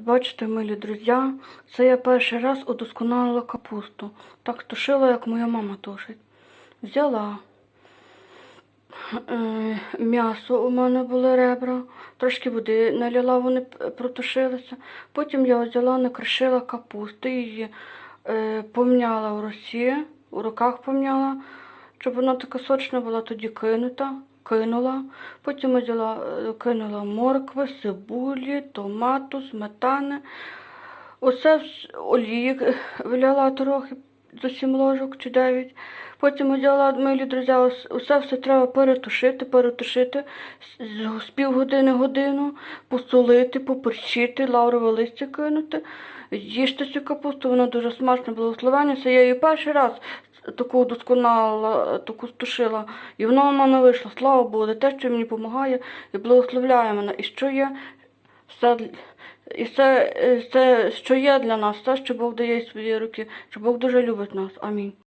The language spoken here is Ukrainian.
бачите, милі друзі, це я перший раз удосконалила капусту. Так тушила, як моя мама тушить. Взяла е, м'ясо, у мене були ребра, трошки води налила, вони протушилися. Потім я взяла, накришила капусту, її е, помняла в росі, у руках помняла, щоб вона така сочна була, тоді кинута. Кинула, потім взяла, е, кинула моркви, цибулі, томату, сметани. Усе олії е, вляла трохи за сім ложок чи дев'ять. Потім взяла, милі друзі, усе все треба перетушити, перетушити з- півгодини годину, посолити, поперчити, лаврове листя кинути. Їжте цю капусту, вона дуже смачна, благословення. Це я її перший раз таку досконала, таку стушила. І воно в мене вийшло. Слава Богу, за те, що мені допомагає і благословляє мене. І що є все, і все, все, що є для нас, те, що Бог дає свої руки, що Бог дуже любить нас. Амінь.